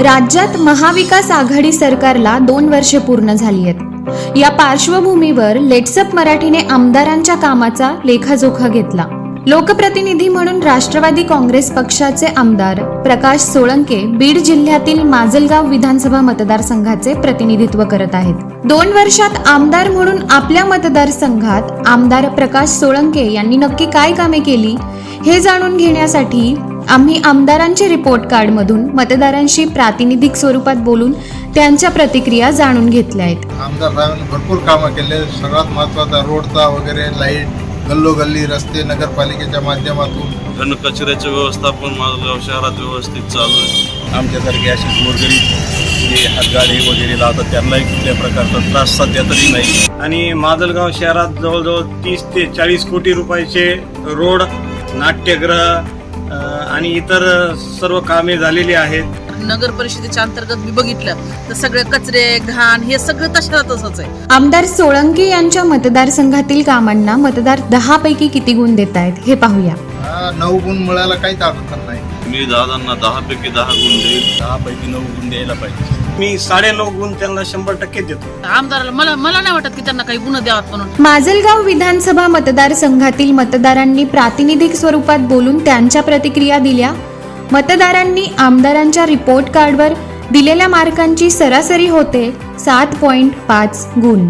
राज्यात महाविकास आघाडी सरकारला दोन वर्षे पूर्ण झाली आहेत. या पार्श्वभूमीवर लेट्सअप मराठीने आमदारांच्या कामाचा लेखाजोखा घेतला. लोकप्रतिनिधी म्हणून राष्ट्रवादी काँग्रेस पक्षाचे आमदार प्रकाश सोळंके बीड जिल्ह्यातील माजलगाव विधानसभा मतदारसंघाचे प्रतिनिधित्व करत आहेत. दोन वर्षात आमदार म्हणून आपल्या मतदारसंघात आमदार प्रकाश सोळंके यांनी नक्की काय कामे केली हे जाणून घेण्यासाठी आम्ही आमदारांचे रिपोर्ट कार्डमधून मतदारांशी प्रातिनिधिक स्वरूपात बोलून त्यांच्या प्रतिक्रिया जाणून घेतल्या आहेत. आमदार साहेबांनी भरपूर कामं केले. सगळ्यात महत्त्वाचा रोडचा वगैरे लाइट गल्लोगल्ली रस्ते नगरपालिकेच्या माध्यमातून. घन कचऱ्याचं व्यवस्थापन माजलगाव शहरात व्यवस्थित चालू आहे. आमच्यासारखे असे गोरगरीब जे हातगाडी वगैरे लावतात त्यांनाही कुठल्या प्रकारचा त्रास सध्या तरी नाही. आणि माजलगाव शहरात जवळजवळ तीस ते चाळीस कोटी रुपयाचे रोड नाट्यगृह आणि इतर सर्व कामे झालेली आहेत. नगर परिषदेच्या अंतर्गत मी बघितलं तर सगळे कचरे घाण हे सगळं तशाला तसंच आहे. आमदार सोळंके यांच्या मतदारसंघातील कामांना मतदार दहा पैकी किती गुण देत आहेत हे पाहूया. नऊ गुण मिळायला काहीच अडचण नाही. मी दादांना दहा पैकी दहा गुण देईल दहापैकी नऊ गुण द्यायला पाहिजे. मी साडे नऊ गुण त्यांना शंभर टक्के देतो. आमदाराला मला मला नाही वाटत की त्यांना काही गुन्हा द्यावात म्हणून. माजलगाव विधानसभा मतदारसंघातील मतदारांनी प्रातिनिधिक स्वरूपात बोलून त्यांच्या प्रतिक्रिया दिल्या. मतदारांनी आमदारांच्या रिपोर्ट कार्डवर दिलेल्या मार्कांची सरासरी होते सात पॉईंट पाच गुण.